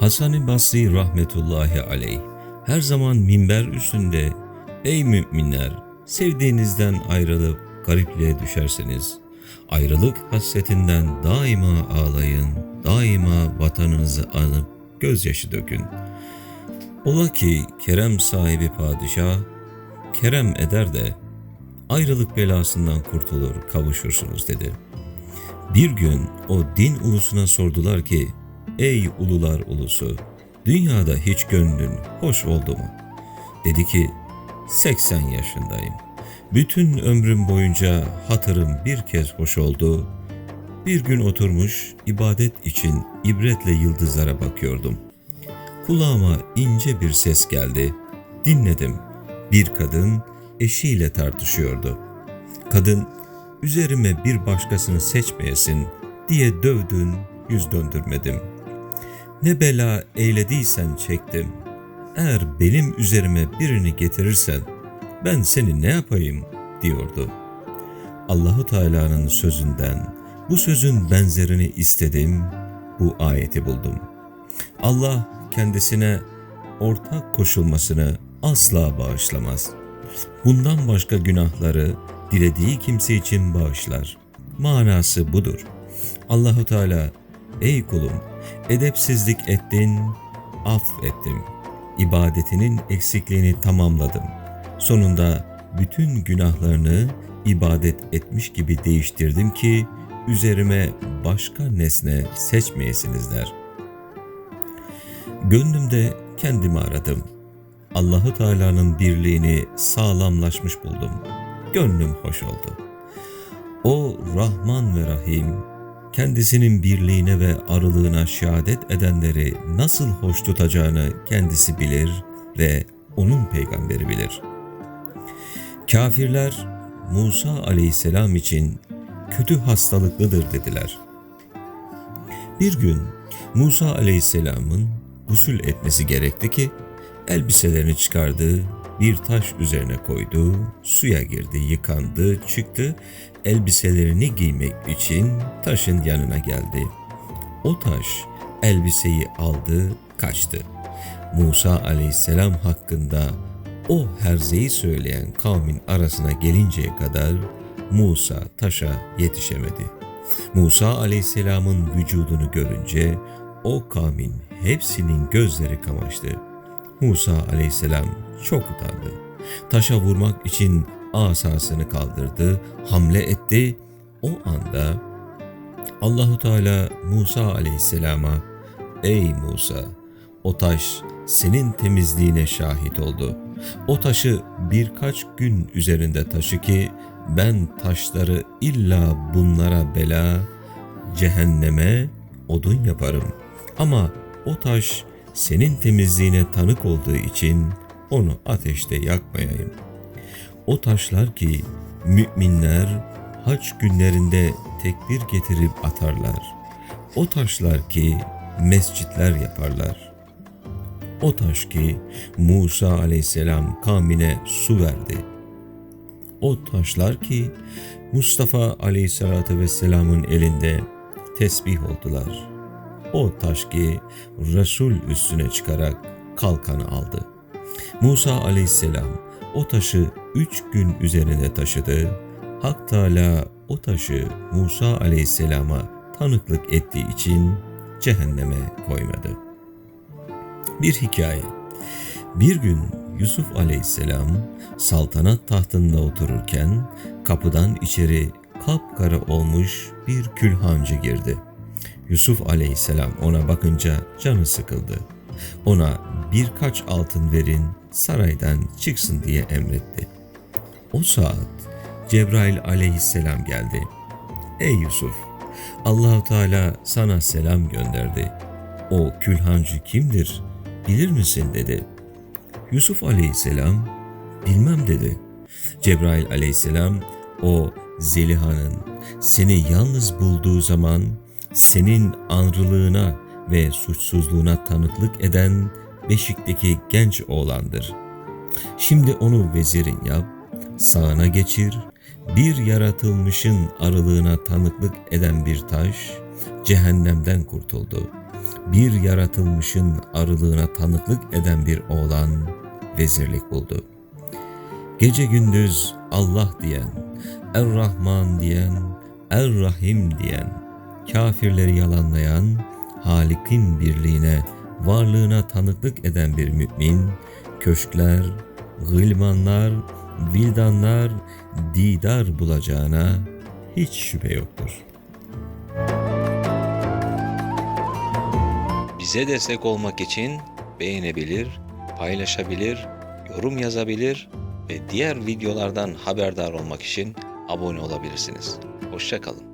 Hasan-ı Basri rahmetullahi aleyh her zaman minber üstünde Ey müminler sevdiğinizden ayrılıp garipliğe düşerseniz ayrılık hasretinden daima ağlayın, daima vatanınızı anıp gözyaşı dökün. Ola ki kerem sahibi padişah kerem eder de ayrılık belasından kurtulur kavuşursunuz dedi. Bir gün o din ulusuna sordular ki Ey ulular ulusu dünyada hiç gönlün hoş oldu mu? Dedi ki 80 yaşındayım. Bütün ömrüm boyunca hatırım bir kez hoş oldu. Bir gün oturmuş ibadet için ibretle yıldızlara bakıyordum. Kulağıma ince bir ses geldi. Dinledim. Bir kadın eşiyle tartışıyordu. Kadın üzerime bir başkasını seçmeyesin diye dövdün, yüz döndürmedim. Ne bela eylediysen çektim. Eğer benim üzerime birini getirirsen ben seni ne yapayım diyordu. Allahu Teala'nın sözünden bu sözün benzerini istedim, bu ayeti buldum. Allah kendisine ortak koşulmasını asla bağışlamaz. Bundan başka günahları dilediği kimse için bağışlar. Manası budur. Allahu Teala ey kulum edepsizlik ettin, affettim. İbadetinin eksikliğini tamamladım. Sonunda bütün günahlarını ibadet etmiş gibi değiştirdim ki üzerime başka nesne seçmeyesinizler. Gönlümde kendimi aradım. Allahu Teala'nın birliğini sağlamlaşmış buldum. Gönlüm hoş oldu. O Rahman ve Rahim, kendisinin birliğine ve arılığına şehadet edenleri nasıl hoş tutacağını kendisi bilir ve onun peygamberi bilir. Kafirler Musa aleyhisselam için kötü hastalıklıdır dediler. Bir gün Musa aleyhisselamın gusül etmesi gerekti ki elbiselerini çıkardı, bir taş üzerine koydu, suya girdi, yıkandı, çıktı, elbiselerini giymek için taşın yanına geldi. O taş elbiseyi aldı, kaçtı. Musa aleyhisselam hakkında o herzeyi söyleyen kavmin arasına gelinceye kadar Musa taşa yetişemedi. Musa aleyhisselamın vücudunu görünce o kavmin hepsinin gözleri kamaştı. Musa aleyhisselam çok utandı. Taşa vurmak için asasını kaldırdı, hamle etti. O anda Allahu Teala Musa aleyhisselama Ey Musa o taş senin temizliğine şahit oldu. O taşı birkaç gün üzerinde taşı ki ben taşları illa bunlara bela, cehenneme odun yaparım. Ama o taş senin temizliğine tanık olduğu için onu ateşte yakmayayım. O taşlar ki müminler haç günlerinde tekbir getirip atarlar. O taşlar ki mescitler yaparlar. O taş ki Musa aleyhisselam kavmine su verdi. O taşlar ki Mustafa aleyhissalatü vesselamın elinde tesbih oldular. O taş ki Resul üstüne çıkarak kalkanı aldı. Musa aleyhisselam o taşı üç gün üzerine taşıdı. Hak Teala o taşı Musa aleyhisselama tanıklık ettiği için cehenneme koymadı. Bir hikaye. Bir gün Yusuf aleyhisselam saltanat tahtında otururken kapıdan içeri kapkara olmuş bir külhancı girdi. Yusuf aleyhisselam ona bakınca canı sıkıldı. Ona birkaç altın verin saraydan çıksın diye emretti. O saat Cebrail aleyhisselam geldi. Ey Yusuf! Allahu Teala sana selam gönderdi. O külhancı kimdir? Bilir misin dedi. Yusuf aleyhisselam bilmem dedi. Cebrail aleyhisselam o Zeliha'nın seni yalnız bulduğu zaman senin anrılığına ve suçsuzluğuna tanıklık eden Beşik'teki genç oğlandır. Şimdi onu vezirin yap, sağına geçir, bir yaratılmışın arılığına tanıklık eden bir taş, cehennemden kurtuldu. Bir yaratılmışın arılığına tanıklık eden bir oğlan vezirlik buldu. Gece gündüz Allah diyen, Er-Rahman diyen, Er-Rahim diyen, kafirleri yalanlayan, Halik'in birliğine, varlığına tanıklık eden bir mümin, köşkler, gılmanlar, vildanlar, didar bulacağına hiç şüphe yoktur. Bize destek olmak için beğenebilir, paylaşabilir, yorum yazabilir ve diğer videolardan haberdar olmak için abone olabilirsiniz. Hoşçakalın.